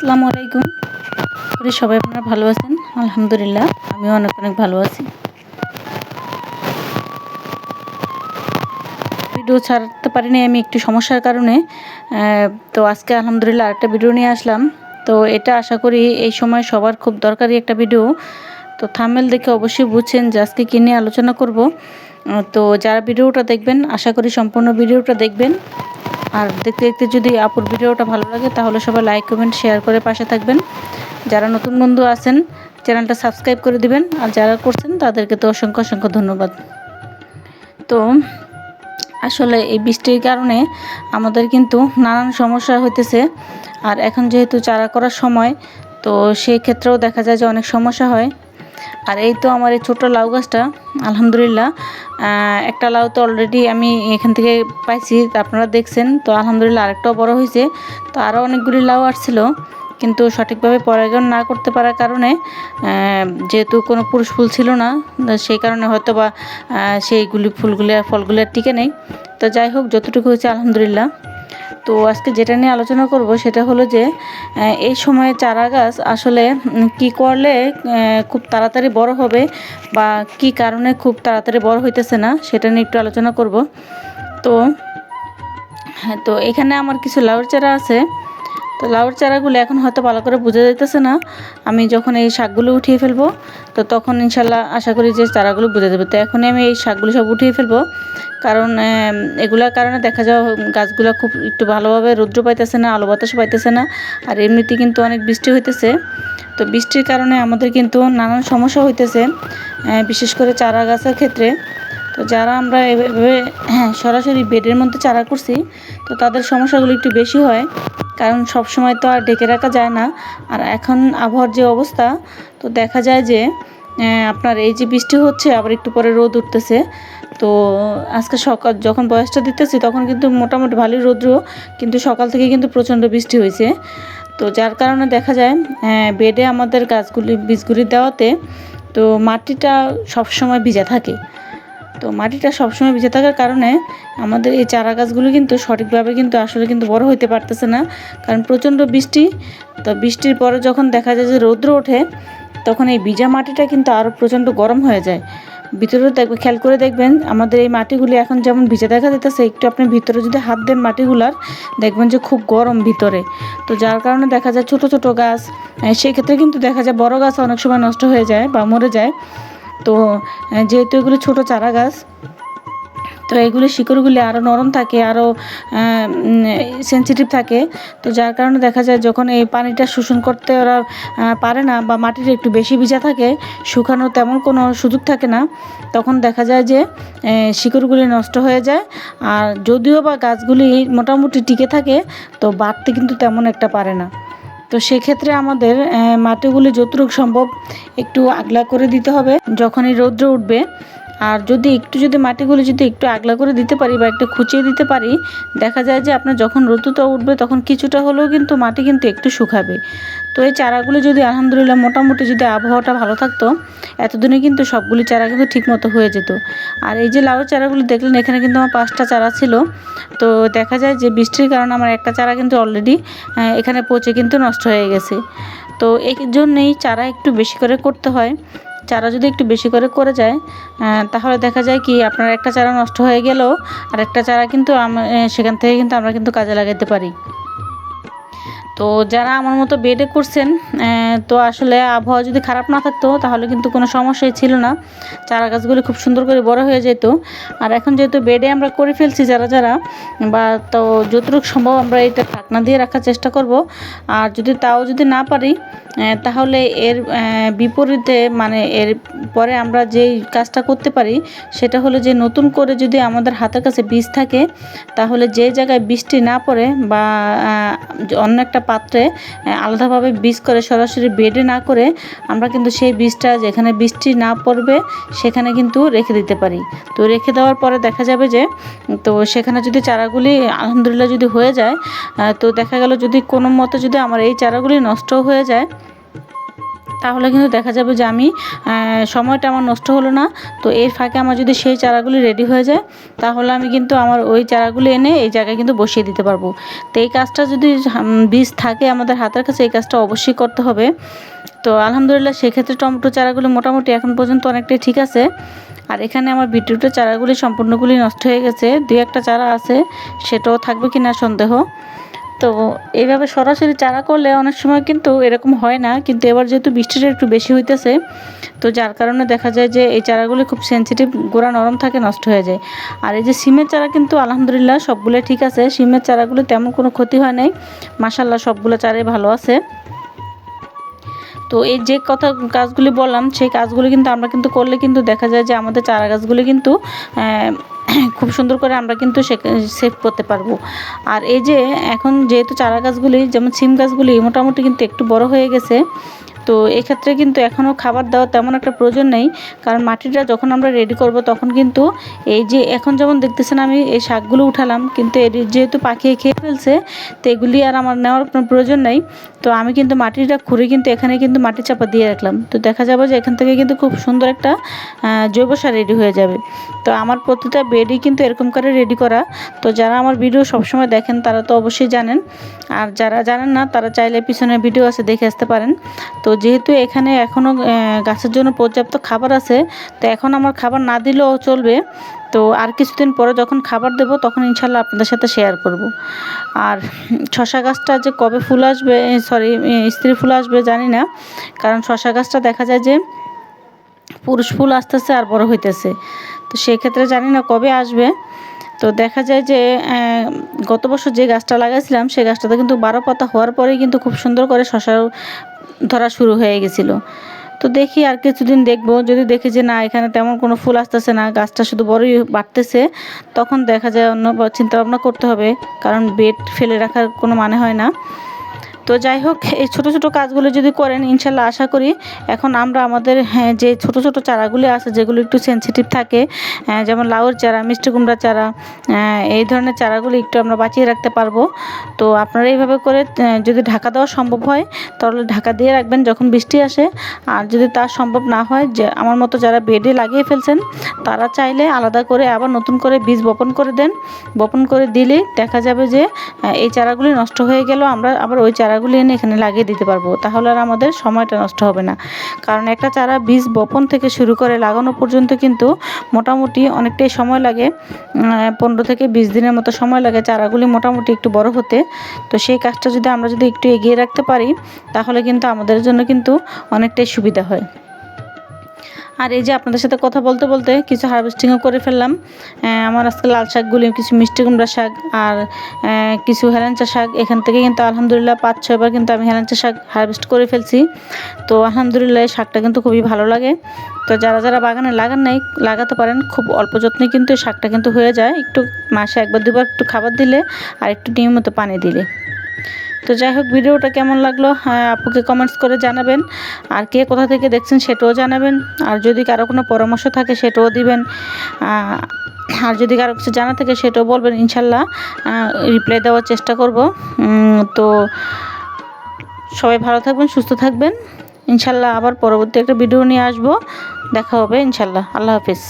আসসালামু আলাইকুম। করি সবাই আপনারা ভালো আছেন। আলহামদুলিল্লাহ, আমিও অনেক অনেক ভালো আছি। ভিডিও ছাড়তে পারিনি আমি একটু সমস্যার কারণে। তো আজকে আলহামদুলিল্লাহ একটা ভিডিও নিয়ে আসলাম। তো এটা আশা করি এই সময় সবার খুব দরকারি একটা ভিডিও। তো থামেল দেখে অবশ্যই বুঝছেন যে আজকে কী নিয়ে আলোচনা করব। তো যারা ভিডিওটা দেখবেন, আশা করি সম্পূর্ণ ভিডিওটা দেখবেন। আর দেখতে দেখতে যদি আপুর ভিডিওটা ভালো লাগে, তাহলে সবাই লাইক কমেন্ট শেয়ার করে পাশে থাকবেন। যারা নতুন বন্ধু আছেন, চ্যানেলটা সাবস্ক্রাইব করে দিবেন। আর যারা করছেন, তাদেরকে তো অসংখ্য অসংখ্য ধন্যবাদ। তো, আসলে এই বৃষ্টির কারণে আমাদের কিন্তু নানান সমস্যা হইতেছে। আর এখন যেহেতু চারা করার সময়, তো সেই ক্ষেত্রেও দেখা যায় যে অনেক সমস্যা হয়। আর এই তো আমার এই ছোটো লাউ গাছটা, আলহামদুলিল্লাহ। একটা লাউ তো অলরেডি আমি এখান থেকে পাইছি আপনারা দেখছেন। তো আলহামদুলিল্লাহ আরেকটাও বড় হয়েছে তো আরও অনেকগুলি লাউ আসছিল, কিন্তু সঠিকভাবে পরাগায়ন না করতে পারার কারণে যেহেতু কোনো পুরুষ ফুল ছিল না সেই কারণে হয়তো বা সেইগুলি ফুলগুলি ফলগুলি আর টিকে নেই। তো যাই হোক, যতটুকু হয়েছে, আলহামদুলিল্লাহ। তো আজকে যেটা নিয়ে আলোচনা করব সেটা হলো যে এই সময়ে চারা গাছ আসলে কি করলে খুব তাড়াতাড়ি বড় হবে বা কি কারণে খুব তাড়াতাড়ি বড় হইতেছে না, সেটা নিয়ে একটু আলোচনা করব। তো হ্যাঁ তো এখানে আমার কিছু লাউর চারা আছে। তো লাউর চারাগুলো এখন হয়তো ভালো করে বোঝা যাইতেছে না। আমি যখন এই শাকগুলো উঠিয়ে ফেলব, তো তখন ইনশাল্লাহ আশা করি যে চারাগুলো বোঝা যাবে। তো এখনই আমি এই শাকগুলো সব উঠিয়ে ফেলব। কারণ এগুলার কারণে দেখা যাওয়া গাছগুলো খুব একটু ভালোভাবে রৌদ্র পাইতেছে না, আলো বাতাস পাইতেছে না, আর এমনিতে কিন্তু অনেক বৃষ্টি হইতেছে। তো বৃষ্টির কারণে আমাদের কিন্তু নানান সমস্যা হইতেছে বিশেষ করে চারা গাছের ক্ষেত্রে। তো যারা আমরা এভাবে হ্যাঁ সরাসরি বেডের মধ্যে চারা করছি, তো তাদের সমস্যাগুলো একটু বেশি হয়। কারণ সব সময় তো আর ডেকে রাখা যায় না। আর এখন আবহাওয়ার যে অবস্থা, তো দেখা যায় যে আপনার এই যে বৃষ্টি হচ্ছে, আবার একটু পরে রোদ উঠতেছে। তো আজকে সকাল যখন বয়সটা দিতেছি, তখন কিন্তু মোটামুটি ভালোই রৌদ্র, কিন্তু সকাল থেকে কিন্তু প্রচণ্ড বৃষ্টি হয়েছে। তো যার কারণে দেখা যায় বেডে আমাদের গাছগুলি, বীজগুলি দেওয়াতে তো মাটিটা সবসময় ভিজা থাকে। তো মাটিটা সবসময় ভিজে থাকার কারণে আমাদের এই চারা গাছগুলো কিন্তু সঠিকভাবে কিন্তু আসলে কিন্তু বড় হইতে পারতেছে না। কারণ প্রচণ্ড বৃষ্টি, তো বৃষ্টির পরে যখন দেখা যায় যে রৌদ্র ওঠে, তখন এই ভিজা মাটিটা কিন্তু আরও প্রচণ্ড গরম হয়ে যায়। ভিতরে দেখবে খেয়াল করে দেখবেন, আমাদের এই মাটিগুলি এখন যেমন ভিজে দেখা যেতেছে একটু আপনি ভিতরে যদি হাত দেন মাটিগুলার, দেখবেন যে খুব গরম ভিতরে। তো যার কারণে দেখা যায় ছোট ছোট গাছ সেক্ষেত্রে কিন্তু দেখা যায় বড় গাছ অনেক সময় নষ্ট হয়ে যায় বা মরে যায়। তো যেহেতু এগুলো ছোট চারা গাছ, তো এগুলি শিকড়গুলি আরও নরম থাকে আরও সেন্সিটিভ থাকে। তো যার কারণে দেখা যায় যখন এই পানিটা শোষণ করতে ওরা পারে না বা মাটিটা একটু বেশি ভিজা থাকে, শুকানোর তেমন কোনো সুযোগ থাকে না, তখন দেখা যায় যে শিকড়গুলি নষ্ট হয়ে যায়। আর যদিও বা গাছগুলি মোটামুটি টিকে থাকে, তো বাড়তে কিন্তু তেমন একটা পারে না। তো সেক্ষেত্রে আমাদের মাটিগুলি যতটুকু সম্ভব একটু আগলা করে দিতে হবে। যখনই রৌদ্র উঠবে আর যদি একটু যদি মাটিগুলো যদি একটু আগলা করে দিতে পারি বা একটু খুঁচিয়ে দিতে পারি, দেখা যায় যে আপনার যখন রতুটা উঠবে তখন কিছুটা হলেও কিন্তু মাটি কিন্তু একটু শুকাবে। তো এই চারাগুলো যদি আলহামদুলিল্লাহ মোটামুটি যদি আবহাওয়াটা ভালো থাকতো, এতদিনে কিন্তু সবগুলি চারা কিন্তু ঠিকমতো হয়ে যেত। আর এই যে লাউ চারাগুলো দেখলেন, এখানে কিন্তু আমার পাঁচটা চারা ছিল। তো দেখা যায় যে বৃষ্টির কারণে আমার একটা চারা কিন্তু অলরেডি এখানে পচে কিন্তু নষ্ট হয়ে গেছে। তো এই জন্যেই চারা একটু বেশি করে করতে হয়। চারা যদি একটু বেশি করে করে যায় তাহলে দেখা যায় কি আপনার একটা চারা নষ্ট হয়ে গেলেও আর একটা চারা কিন্তু সেখান থেকে কিন্তু আমরা কিন্তু কাজে লাগাতে পারি। তো যারা আমার মতো বেডে করছেন তো আসলে আবহাওয়া যদি খারাপ না থাকতো, তাহলে কিন্তু কোনো সমস্যাই ছিল না। চারা গাছগুলি খুব সুন্দর করে বড় হয়ে যেত। আর এখন যেহেতু বেডে আমরা করে ফেলছি যারা যারা, বা তো যতটুকু সম্ভব আমরা এটা ঢাকনা দিয়ে রাখার চেষ্টা করব। আর যদি তাও যদি না পারি তাহলে এর বিপরীতে মানে এর পরে আমরা যেই কাজটা করতে পারি, সেটা হলো যে নতুন করে যদি আমাদের হাতের কাছে বীজ থাকে, তাহলে যে জায়গায় বৃষ্টি না পড়ে বা অন্য একটা পাত্রে আলাদাভাবে বীজ করে সরাসরি বেডে না করে আমরা কিন্তু সেই বীজটা যেখানে বৃষ্টি না পড়বে সেখানে কিন্তু রেখে দিতে পারি। তো রেখে দেওয়ার পরে দেখা যাবে যে, তো সেখানে যদি চারাগুলি, আলহামদুলিল্লাহ যদি হয়ে যায় তো দেখা গেল যদি কোনো মতে যদি আমার এই চারাগুলি নষ্ট হয়ে যায় তাহলে কিন্তু দেখা যাবে যে আমি সময়টা আমার নষ্ট হলো না। তো এর ফাঁকে আমার যদি সেই চারাগুলি রেডি হয়ে যায়, তাহলে আমি কিন্তু আমার ওই চারাগুলি এনে এই জায়গায় কিন্তু বসিয়ে দিতে পারব। তো এই কাজটা যদি বীজ থাকে আমাদের হাতের কাছে, এই কাজটা অবশ্যই করতে হবে। তো আলহামদুলিল্লাহ সেক্ষেত্রে টমেটো চারাগুলি মোটামুটি এখন পর্যন্ত অনেকটাই ঠিক আছে। আর এখানে আমার বিটরুটের চারাগুলি সম্পূর্ণগুলি নষ্ট হয়ে গেছে। দুই একটা চারা আছে, সেটাও থাকবে কিনা সন্দেহ। তো এইভাবে সরাসরি চারা করলে অনেক সময় কিন্তু এরকম হয় না, কিন্তু এবার যেহেতু বৃষ্টিটা একটু বেশি হইতেছে, তো যার কারণে দেখা যায় যে এই চারাগুলি খুব সেন্সিটিভ গোড়া নরম থাকে, নষ্ট হয়ে যায়। আর এই যে সিমের চারা কিন্তু আলহামদুলিল্লাহ সবগুলো ঠিক আছে, সিমের চারাগুলো তেমন কোনো ক্ষতি হয় নাই মাসাল্লাহ সবগুলো চারাই ভালো আছে। তো এই যে কথা কাজগুলি বললাম, সেই কাজগুলি কিন্তু আমরা কিন্তু করলে কিন্তু দেখা যায় যে আমাদের চারা গাছগুলি কিন্তু খুব সুন্দর করে আমরা কিন্তু সেভ করতে পারব। আর এই যে এখন যেহেতু চারা গাছগুলি, যেমন সিম গাছগুলি, মোটামুটি কিন্তু একটু বড় হয়ে গেছে তো এক্ষেত্রে কিন্তু এখনও খাবার দেওয়ার তেমন একটা প্রয়োজন নেই। কারণ মাটিটা যখন আমরা রেডি করব, তখন কিন্তু এই যে এখন যেমন দেখতেছেন আমি, এই শাকগুলো উঠালাম, কিন্তু এর যেহেতু পাখি খেয়ে ফেলছে, তো এগুলি আর আমার নেওয়ার কোনো প্রয়োজন নেই। তো আমি কিন্তু মাটিটা খুঁড়ে কিন্তু এখানে কিন্তু মাটি চাপা দিয়ে রাখলাম। তো দেখা যাবে যে এখান থেকে কিন্তু খুব সুন্দর একটা জৈব সার রেডি হয়ে যাবে। তো আমার প্রতিটা বেডই কিন্তু এরকম করে রেডি করা। তো যারা আমার ভিডিও সবসময় দেখেন, তারা তো অবশ্যই জানেন। আর যারা জানেন না, তারা চাইলে পিছনে ভিডিও আছে দেখে আসতে পারেন। তো যেহেতু এখানে এখনও গাছের জন্য পর্যাপ্ত খাবার আছে, তো এখন আমার খাবার না দিলেও চলবে। তো আর কিছুদিন পরে যখন খাবার দেবো, তখন ইনশাল্লাহ আপনাদের সাথে শেয়ার করব। আর শশা গাছটা যে কবে ফুল আসবে সরি স্ত্রী ফুল আসবে জানি না। কারণ শশা গাছটা দেখা যায় যে পুরুষ ফুল আসতেছে আর বড় হইতেছে। তো সেক্ষেত্রে জানি না কবে আসবে। তো দেখা যায় যে গত বছর যে গাছটা লাগাইছিলাম সেই গাছটাতে কিন্তু বারো পাতা হওয়ার পরেই কিন্তু খুব সুন্দর করে শশা ধরা শুরু হয়ে গেছিল। তো দেখি আর কিছুদিন দেখব। যদি দেখি যে না, এখানে তেমন কোনো ফুল আসতেছে না, গাছটা শুধু বড়ই বাড়তেছে, তখন দেখা যায় অন্য চিন্তা ভাবনা করতে হবে, কারণ বেড ফেলে রাখার কোনো মানে হয় না। তো যাই হোক এই ছোট ছোট কাজগুলো যদি করেন ইনশাল্লাহ আশা করি এখন আমরা আমাদের হ্যাঁ, যে ছোট ছোট চারাগুলি আছে যেগুলো একটু সেনসিটিভ থাকে যেমন লাউর চারা মিষ্টি কুমড়া চারা এই ধরনের চারাগুলি একটু আমরা বাঁচিয়ে রাখতে পারব। তো আপনারা এইভাবে করে যদি ঢাকা দেওয়া সম্ভব হয় তাহলে ঢাকা দিয়ে রাখবেন যখন বৃষ্টি আসে। আর যদি তা সম্ভব না হয় যে আমার মতো যারা বেডে লাগিয়ে ফেলছেন তারা চাইলে আলাদা করে আবার নতুন করে বীজ বপন করে দেন। বপন করে দিলেই দেখা যাবে যে এই চারাগুলি নষ্ট হয়ে গেল আমরা আবার ওই চারাগুলি এনে এখানে লাগিয়ে দিতে পারব, তাহলে আর আমাদের সময়টা নষ্ট হবে না। কারণ একটা চারা বীজ বপন থেকে শুরু করে লাগানো পর্যন্ত কিন্তু মোটামুটি অনেকটাই সময় লাগে পনেরো থেকে বিশ দিনের মতো সময় লাগে চারাগুলি মোটামুটি একটু বড় হতে। তো সেই কাজটা যদি আমরা যদি একটু এগিয়ে রাখতে পারি, তাহলে কিন্তু আমাদের জন্য কিন্তু অনেকটাই সুবিধা হয়। আর এই যে আপনাদের সাথে কথা বলতে বলতে কিছু হারভেস্টিংও করে ফেললাম। আমার আজকে লাল শাকগুলি, কিছু মিষ্টি কুমড়া শাক আর কিছু হেলেঞ্চা শাক। এখান থেকে কিন্তু আলহামদুলিল্লাহ পাঁচ ছয়বার কিন্তু আমি হেলেঞ্চা শাক হারভেস্ট করে ফেলছি। তো আলহামদুলিল্লাহ এই শাকটা কিন্তু খুবই ভালো লাগে। তো যারা যারা বাগানে লাগান নাই, লাগাতে পারেন। খুব অল্প যত্নে কিন্তু এই শাকটা কিন্তু হয়ে যায়। একটু মাসে একবার, দুবার একটু খাবার দিলে আর একটু নিয়মিত পানি দিলে। তো যাই হোক ভিডিওটা কেমন লাগল হ্যাঁ, আপুকে কমেন্টস করে জানাবেন। আর কে কোথা থেকে দেখছেন সেটাও জানাবেন। আর যদি কারও কোনো পরামর্শ থাকে সেটাও দিবেন। আর যদি কারও কিছু জানা থাকে সেটাও বলবেন ইনশাল্লাহ রিপ্লাই দেওয়ার চেষ্টা করব। তো সবাই ভালো থাকবেন সুস্থ থাকবেন। ইনশাল্লাহ আবার পরবর্তী একটা ভিডিও নিয়ে আসব। দেখা হবে ইনশাল্লাহ। আল্লাহ হাফিজ।